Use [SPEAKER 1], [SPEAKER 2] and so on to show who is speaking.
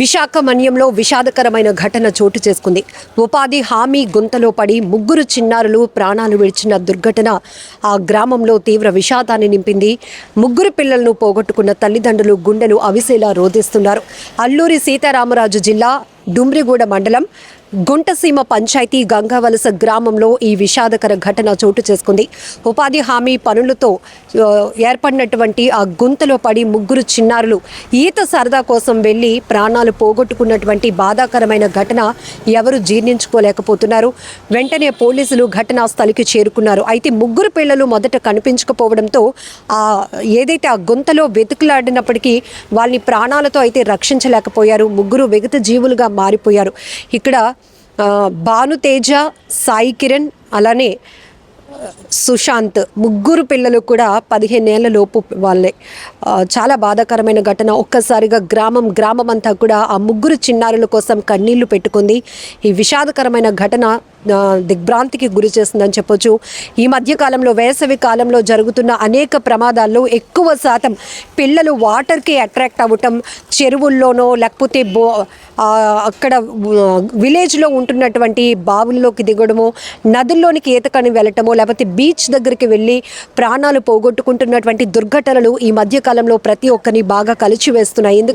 [SPEAKER 1] విశాఖ మన్యంలో విషాదకరమైన ఘటన చోటు చేసుకుంది. ఉపాధి హామీ గుంతలో పడి ముగ్గురు చిన్నారులు ప్రాణాలు విడిచిన దుర్ఘటన ఆ గ్రామంలో తీవ్ర విషాదాన్ని నింపింది. ముగ్గురు పిల్లలను పోగొట్టుకున్న తల్లిదండ్రులు గుండెలు అవిసేలా రోధిస్తున్నారు. అల్లూరి సీతారామరాజు జిల్లా డుమ్రిగూడ మండలం గుంటసీమ పంచాయతీ గంగావలస గ్రామంలో ఈ విషాదకర ఘటన చోటు చేసుకుంది. ఉపాధి హామీ పనులతో ఏర్పడినటువంటి ఆ గుంతలో పడి ముగ్గురు చిన్నారులు ఈత సరదా కోసం వెళ్ళి ప్రాణాలు పోగొట్టుకున్నటువంటి బాధాకరమైన ఘటన ఎవరు జీర్ణించుకోలేకపోతున్నారు. వెంటనే పోలీసులు ఘటనా స్థలికి చేరుకున్నారు. అయితే ముగ్గురు పిల్లలు మొదట కనిపించకపోవడంతో ఆ ఏదైతే ఆ గుంతలో వెతుకులాడినప్పటికీ వాళ్ళని ప్రాణాలతో అయితే రక్షించలేకపోయారు. ముగ్గురు విగత జీవులుగా మారిపోయారు. ఇక్కడ భానుతేజ సాయి కిరణ్ అలానే సుశాంత్ ముగ్గురు పిల్లలు కూడా పదిహేనేళ్ళ లోపు వాళ్ళే. చాలా బాధాకరమైన ఘటన. ఒక్కసారిగా గ్రామం గ్రామం అంతా కూడా ఆ ముగ్గురు చిన్నారుల కోసం కన్నీళ్ళు పెట్టుకుంది. ఈ విషాదకరమైన ఘటన దిగ్భ్రాంతికి గురి చేస్తుందని చెప్పొచ్చు. ఈ మధ్య కాలంలో వేసవి కాలంలో జరుగుతున్న అనేక ప్రమాదాల్లో ఎక్కువ శాతం పిల్లలు వాటర్కి అట్రాక్ట్ అవ్వటం చెరువుల్లోనో లేకపోతే బో అక్కడ విలేజ్లో ఉంటున్నటువంటి బావుల్లోకి దిగడము నదుల్లోనికి ఈతకని వెళ్ళటమో లేకపోతే బీచ్ దగ్గరికి వెళ్ళి ప్రాణాలు పోగొట్టుకుంటున్నటువంటి దుర్ఘటనలు ఈ మధ్యకాలంలో ప్రతి ఒక్కరిని బాగా కలిచివేస్తున్నాయి. ఎందుకంటే